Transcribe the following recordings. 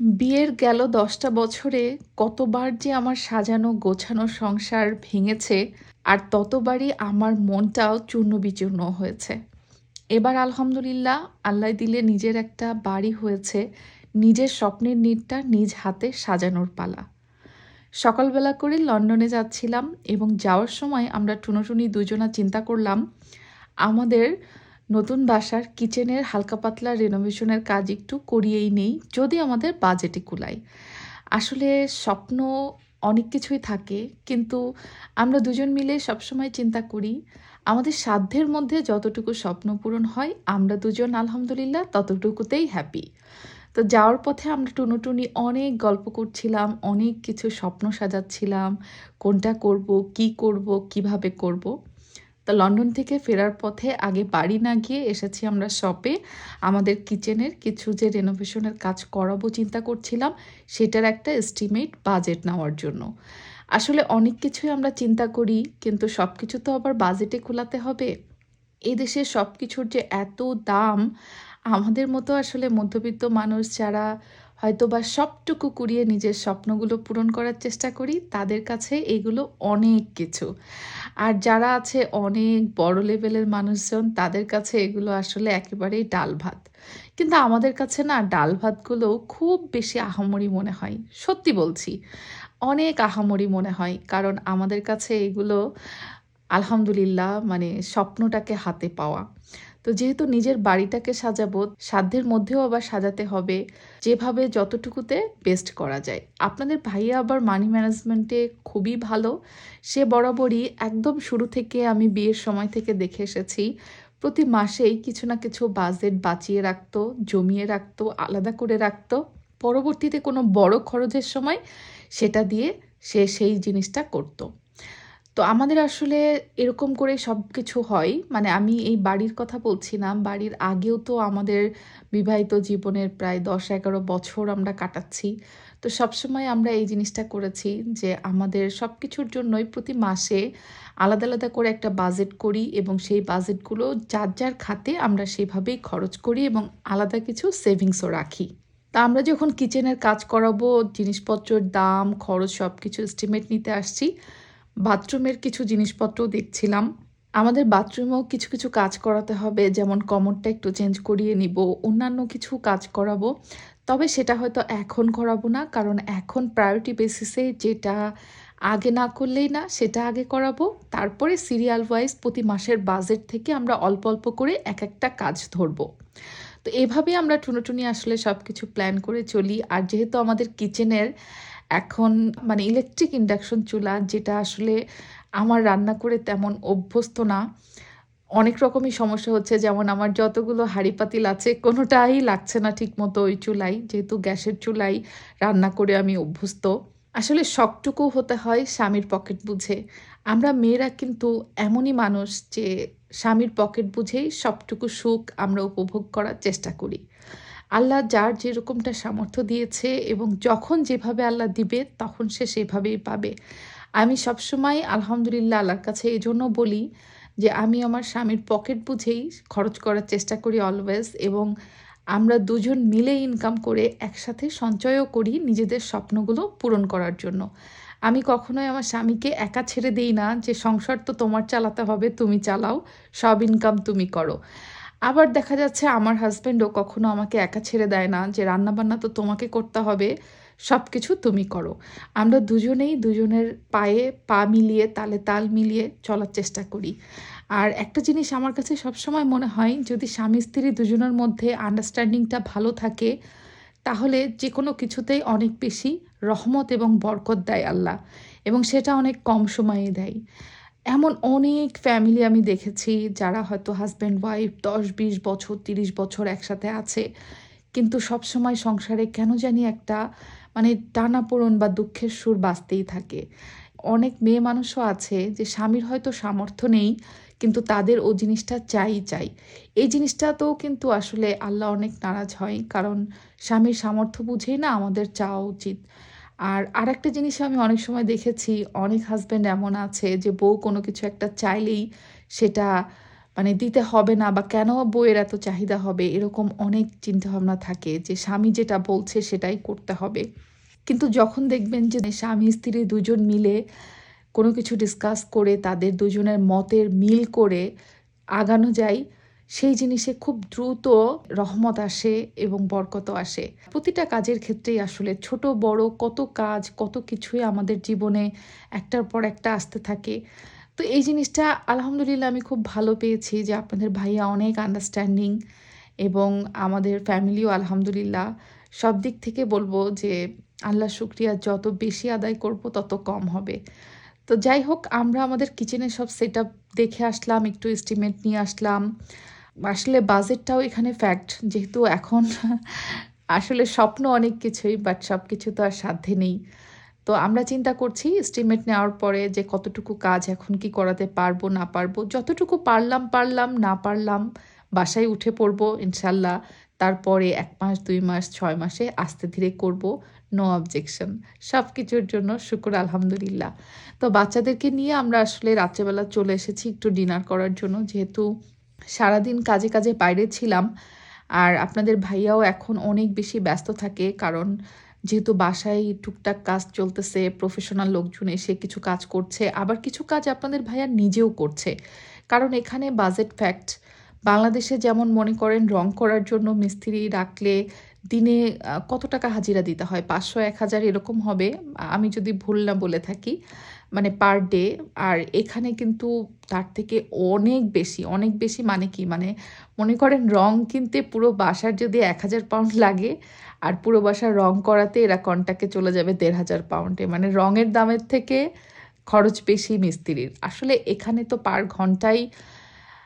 বিয়ের গেল দশটা বছরে কতবার যে আমার সাজানো গোছানো সংসার ভেঙেছে আর ততবারই আমার মনটাও চূর্ণ বিচূর্ণ হয়েছে। এবার আলহামদুলিল্লাহ আল্লাহ দিলে নিজের একটা বাড়ি হয়েছে, নিজের স্বপ্নের নিটটা নিজ হাতে সাজানোর পালা। সকালবেলা করে লন্ডনে যাচ্ছিলাম এবং যাওয়ার সময় আমরা টুনোটুনি দুজনা চিন্তা করলাম, আমাদের নতুন বাসার কিচেনের হালকা পাতলা রেনোভেশনের কাজ একটু করিয়েই নেই, যদি আমাদের বাজেটে কুলায়। আসলে স্বপ্ন অনেক কিছুই থাকে, কিন্তু আমরা দুজন মিলে সবসময় চিন্তা করি, আমাদের সাধ্যের মধ্যে যতটুকু স্বপ্ন পূরণ হয়, আমরা দুজন আলহামদুলিল্লাহ ততটুকুতেই হ্যাপি তো যাওয়ার পথে আমরা টুনুটুনি অনেক গল্প করছিলাম, অনেক কিছু স্বপ্ন সাজাচ্ছিলাম, কোনটা করব, কি করব, কীভাবে করব। তা লন্ডন থেকে ফেরার পথে আগে বাড়ি না গিয়ে এসেছি আমরা শপে আমাদের কিচেনের কিছু যে রেনোভেশনের কাজ করাবো চিন্তা করছিলাম, সেটার একটা এস্টিমেট বাজেট নেওয়ার জন্য। আসলে অনেক কিছুই আমরা চিন্তা করি, কিন্তু সব কিছু তো আবার বাজেটে খোলাতে হবে। এই দেশে সব কিছুর যে এত দাম, আমাদের মতো আসলে মধ্যবিত্ত মানুষ যারা হয়তো বা সবটুকু কুড়িয়ে নিজের স্বপ্নগুলো পূরণ করার চেষ্টা করি, তাদের কাছে এগুলো অনেক কিছু। আর যারা আছে অনেক বড় লেভেলের মানুষজন, তাদের কাছে এগুলো আসলে একেবারেই ডাল ভাত। কিন্তু আমাদের কাছে না ডাল ভাতগুলো খুব বেশি আহামরি মনে হয়, সত্যি বলছি। অনেক আহামরি মনে হয়, কারণ আমাদের কাছে এগুলো আলহামদুলিল্লাহ মানে স্বপ্নটাকে হাতে পাওয়া। তো যেহেতু নিজের বাড়িটাকে সাজাবো, সাধ্যের মধ্যেও আবার সাজাতে হবে, যেভাবে যতটুকুতে বেস্ট করা যায়। আপনাদের ভাইয়া আবার মানি ম্যানেজমেন্টে খুবই ভালো। সে বরাবরই একদম শুরু থেকে আমি বিয়ের সময় থেকে দেখে এসেছি। প্রতি মাসেই কিছু না কিছু বাজেট বাঁচিয়ে রাখতো, জমিয়ে রাখতো, আলাদা করে রাখতো। পরবর্তীতে কোনো বড় খরচের সময় সেটা দিয়ে সে সেই জিনিসটা করতো। তো আমাদের আসলে এরকম করে সব কিছু হয়। মানে আমি এই বাড়ির কথা বলছি না বাড়ির আগেও তো আমাদের বিবাহিত জীবনের প্রায় দশ এগারো বছর আমরা কাটাচ্ছি। তো সবসময় আমরা এই জিনিসটা করেছি যে আমাদের সব কিছুর জন্যই প্রতি মাসে আলাদা আলাদা করে একটা বাজেট করি এবং সেই বাজেটগুলো যার যার খাতে আমরা সেভাবেই খরচ করি এবং আলাদা কিছু সেভিংসও রাখি। তা আমরা যখন কিচেনের কাজ করাবো, জিনিসপত্রের দাম, খরচ সব কিছু এস্টিমেট নিতে আসছি বাথরুমের কিছু জিনিসপত্রও দেখছিলাম। আমাদের বাথরুমেও কিছু কিছু কাজ করাতে হবে, যেমন কমরটা একটু চেঞ্জ করিয়ে নিব, অন্যান্য কিছু কাজ করাবো। তবে সেটা হয়তো এখন করাবো না, কারণ এখন প্রায়োরিটি বেসিসে যেটা আগে না করলেই না, সেটা আগে করাবো। তারপরে সিরিয়াল ওয়াইজ প্রতি মাসের বাজেট থেকে আমরা অল্প অল্প করে এক একটা কাজ ধরবো। তো এভাবে আমরা টুনোটুনি আসলে সব কিছু প্ল্যান করে চলি। আর যেহেতু আমাদের কিচেনের এখন মানে ইলেকট্রিক ইন্ডাকশন চুলা যেটা আসলে আমার রান্না করে তেমন অভ্যস্ত না। অনেক রকমই সমস্যা হচ্ছে, যেমন আমার যতগুলো হাঁড়ি পাতিল আছে, কোনোটাই লাগছে না ঠিক মতো ওই চুলাই যেহেতু গ্যাসের চুলাই রান্না করে আমি অভ্যস্ত। আসলে শখটুকু হতে হয় স্বামীর পকেট বুঝে। আমরা মেয়েরা কিন্তু এমনই মানুষ যে স্বামীর পকেট বুঝেই সবটুকু সুখ আমরা উপভোগ করার চেষ্টা করি। আল্লাহ যার যেরকমটা সামর্থ্য দিয়েছে এবং যখন যেভাবে আল্লাহ দিবে, তখন সে সেভাবেই পাবে। আমি সবসময় আলহামদুলিল্লাহ আল্লাহর কাছে এই জন্য বলি যে, আমি আমার স্বামীর পকেট বুঝেই খরচ করার চেষ্টা করি অলওয়েজ এবং আমরা দুজন মিলে ইনকাম করে একসাথে সঞ্চয়ও করি নিজেদের স্বপ্নগুলো পূরণ করার জন্য। আমি কখনোই আমার স্বামীকে একা ছেড়ে দিই না যে, সংসার তো তোমার চালাতে হবে, তুমি চালাও, সব ইনকাম তুমি করো। আবার দেখা যাচ্ছে আমার হাজব্যান্ডও কখনো আমাকে একা ছেড়ে দেয় না যে রান্নাবান্না তো তোমাকে করতে হবে সব কিছু তুমি করো। আমরা দুজনেই দুজনের পায়ে পা মিলিয়ে, তালে তাল মিলিয়ে চলার চেষ্টা করি। আর একটা জিনিস আমার কাছে সবসময় মনে হয়, যদি স্বামী স্ত্রী দুজনের মধ্যে আন্ডারস্ট্যান্ডিংটা ভালো থাকে, তাহলে যে কোনো কিছুতেই অনেক বেশি রহমত এবং বরকত দেয় আল্লাহ এবং সেটা অনেক কম সময়ে দেয়। এমন অনেক ফ্যামিলি আমি দেখেছি যারা হয়তো হাজব্যান্ড ওয়াইফ দশ, বিশ বছর, তিরিশ বছর একসাথে আছে। কিন্তু সব সময় সংসারে কেন জানি একটা মানে টানাপোড়ন বা দুঃখের সুর বাঁচতেই থাকে। অনেক মেয়ে মানুষও আছে যে স্বামীর হয়তো সামর্থ্য নেই, কিন্তু তাদের ও জিনিসটা চাই চাই। এই জিনিসটাতেও কিন্তু আসলে আল্লাহ অনেক নারাজ হয়, কারণ স্বামীর সামর্থ্য বুঝেই না আমাদের চাওয়া উচিত। আর আরেকটা জিনিস আমি অনেক সময় দেখেছি, অনেক হাজব্যান্ড এমন আছে যে বউ কোনো কিছু একটা চাইলেই সেটা মানে দিতে হবে না বা কেন বইয়ের এত চাহিদা হবে, এরকম অনেক চিন্তাভাবনা থাকে যে স্বামী যেটা বলছে সেটাই করতে হবে। কিন্তু যখন দেখবেন যে স্বামী, স্ত্রী দুজন মিলে কোনো কিছু ডিসকাস করে তাদের দুজনের মতের মিল করে আগানো যায় সেই জিনিসে খুব দ্রুত রহমত আসে এবং বরকত আসে। প্রতিটা কাজের ক্ষেত্রেই আসলে ছোট, বড় কত কাজ, কত কিছুই আমাদের জীবনে একটার পর একটা আসতে থাকে। তো এই জিনিসটা আলহামদুলিল্লাহ আমি খুব ভালো পেয়েছি যে আপনাদের ভাইয়া অনেক আন্ডারস্ট্যান্ডিং এবং আমাদের ফ্যামিলিও আলহামদুলিল্লাহ সব দিক থেকে বলব যে আল্লাহ শুক্রিয়া যত বেশি আদায় করব তত কম হবে। তো যাই হোক, আমরা আমাদের কিচেনের সব সেট দেখে আসলাম, একটু এস্টিমেট নিয়ে আসলাম। আসলে বাজেটটাও এখানে ফ্যাক্ট যেহেতু এখন আসলে স্বপ্ন অনেক কিছুই বাট সব কিছু তো আর সাধ্যে নেই। তো আমরা চিন্তা করছি এস্টিমেট নেওয়ার পরে যে কতটুকু কাজ এখন কি করাতে পারব, না পারব। যতটুকু পারলাম পারলাম, না পারলাম, বাসায় উঠে পড়ব ইনশাল্লাহ তারপরে এক মাস, দুই মাস, ছয় মাসে আস্তে ধীরে করব নো অবজেকশন সব কিছুর জন্য শুক্র, আলহামদুলিল্লাহ। তো বাচ্চাদেরকে নিয়ে আমরা আসলে রাত্রেবেলা চলে এসেছি একটু ডিনার করার জন্য, যেহেতু সারাদিন কাজে কাজে বাইরে ছিলাম আর আপনাদের ভাইয়াও এখন অনেক বেশি ব্যস্ত থাকে কারণ যেহেতু বাসায় টুকটাক কাজ চলতেছে প্রফেশনাল লোকজন এসে কিছু কাজ করছে, আবার কিছু কাজ আপনাদের ভাইয়া নিজেও করছে। কারণ এখানে বাজেট ফ্যাক্ট বাংলাদেশে যেমন মনে করেন রং করার জন্য মিস্ত্রি রাখলে দিনে কত টাকা হাজিরা দিতে হয়? পাঁচশো, এক হাজার এরকম হবে। আমি যদি ভুল না বলে থাকি মানে পার ডে আর এখানে কিন্তু তার থেকে অনেক বেশি অনেক বেশি মানে কি? মানে মনে করেন রং কিনতে পুরো বাসার যদি এক হাজার পাউন্ড লাগে, আর পুরো বাসার রং করাতে এরা কন্টাকে চলে যাবে দেড় হাজার পাউন্ডে মানে রঙের দামের থেকে খরচ বেশি মিস্ত্রির। আসলে এখানে তো পার ঘন্টায়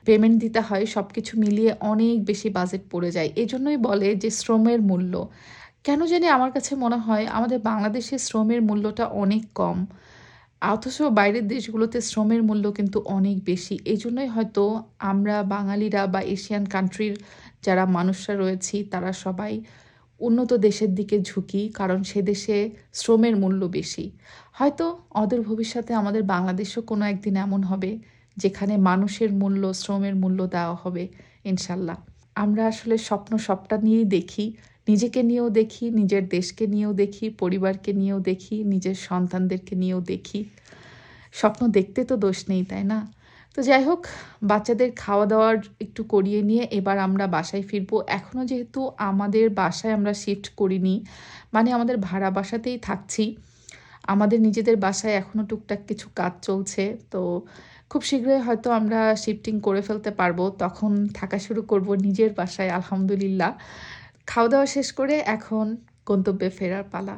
পেমেন্ট দিতে হয় সব কিছু মিলিয়ে অনেক বেশি বাজেট পড়ে যায়। এজন্যই বলে যে শ্রমের মূল্য। কেন জানি আমার কাছে মনে হয় আমাদের বাংলাদেশে শ্রমের মূল্যটা অনেক কম। অথচ বাইরের দেশগুলোতে শ্রমের মূল্য কিন্তু অনেক বেশি। এই জন্যই হয়তো আমরা বাঙালিরা বা এশিয়ান কান্ট্রির যারা মানুষরা রয়েছি, তারা সবাই উন্নত দেশের দিকে ঝুঁকি, কারণ সে দেশে শ্রমের মূল্য বেশি। হয়তো অদূর ভবিষ্যতে আমাদের বাংলাদেশও কোনো একদিন এমন হবে, যেখানে মানুষের মূল্য, শ্রমের মূল্য দেওয়া হবে, ইনশাল্লাহ। আমরা আসলে স্বপ্ন সবটা নিয়েই দেখি নিজেকে নিয়েও দেখি, নিজের দেশকে নিয়েও দেখি, পরিবারকে নিয়েও দেখি, নিজের সন্তানদেরকে নিয়েও দেখি। স্বপ্ন দেখতে তো দোষ নেই, তাই না? তো যাই হোক, বাচ্চাদের খাওয়া দাওয়ার একটু করিয়ে নিয়ে এবার আমরা বাসায় ফিরবো। এখনও যেহেতু আমাদের বাসায় আমরা শিফট করিনি মানে আমাদের ভাড়া বাসাতেই থাকছি। আমাদের নিজেদের বাসায় এখনও টুকটাক কিছু কাজ চলছে, তো খুব শীঘ্রই হয়তো আমরা শিফটিং করে ফেলতে পারব। তখন থাকা শুরু করব নিজের বাসায়, আলহামদুলিল্লাহ। খাওয়া দাওয়া শেষ করে এখন গন্তব্যে ফেরার পালা।